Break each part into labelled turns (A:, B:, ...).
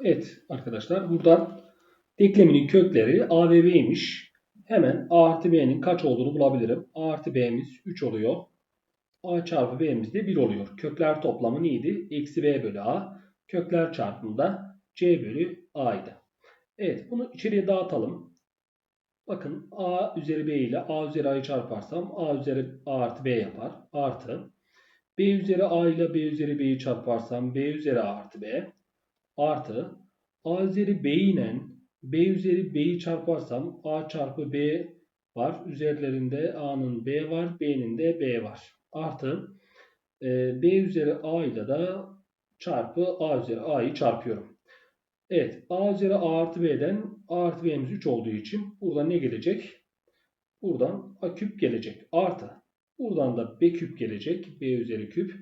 A: Evet arkadaşlar buradan denkleminin kökleri a ve b'ymiş. Hemen a artı b'nin kaç olduğunu bulabilirim. a artı b'miz 3 oluyor. a çarpı b'miz de 1 oluyor. Kökler toplamı neydi? Eksi b bölü a. Kökler çarpımı da c bölü a'ydı. Evet bunu içeriye dağıtalım. Bakın a üzeri b ile a üzeri a'yı çarparsam a üzeri a artı b yapar. Artı b üzeri a ile b üzeri b'yi çarparsam b üzeri a artı b. Artı a üzeri b ile b üzeri b'yi çarparsam a çarpı b var. Üzerlerinde a'nın b var, b'nin de b var. Artı e, b üzeri a ile de çarpı a üzeri a'yı çarpıyorum. Evet a üzeri a artı b'den a artı b'miz 3 olduğu için buradan ne gelecek? Buradan a küp gelecek. Artı buradan da b küp gelecek. b üzeri küp.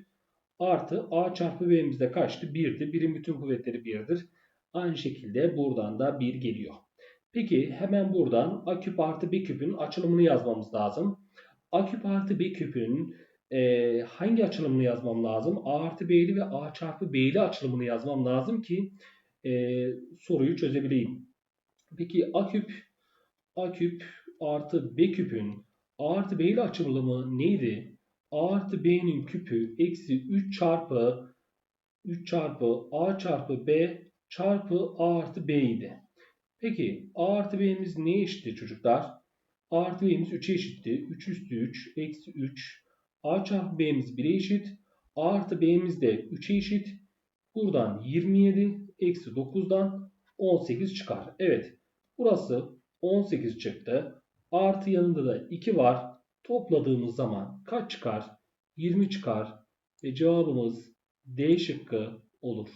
A: Artı a çarpı b'miz de kaçtı? 1'di. Birin bütün kuvvetleri 1'dir. Aynı şekilde buradan da 1 geliyor. Peki hemen buradan a küp artı b küpün açılımını yazmamız lazım. a küp artı b küpün e, hangi açılımını yazmam lazım? a artı b'li ve a çarpı b'li açılımını yazmam lazım ki e, soruyu çözebileyim. Peki a küp a küp artı b küpün a artı b ile açılımı neydi? A artı b'nin küpü eksi 3 çarpı 3 çarpı a çarpı b çarpı a artı b idi. Peki a artı b'miz ne eşitti çocuklar? a artı b'miz 3'e eşitti. 3 üstü 3 eksi 3. a çarpı b'miz 1'e eşit. a artı b'miz de 3'e eşit. Buradan 27 eksi 9'dan 18 çıkar. Evet burası 18 çıktı. Artı yanında da 2 var. Topladığımız zaman kaç çıkar? 20 çıkar. Ve cevabımız D şıkkı olur.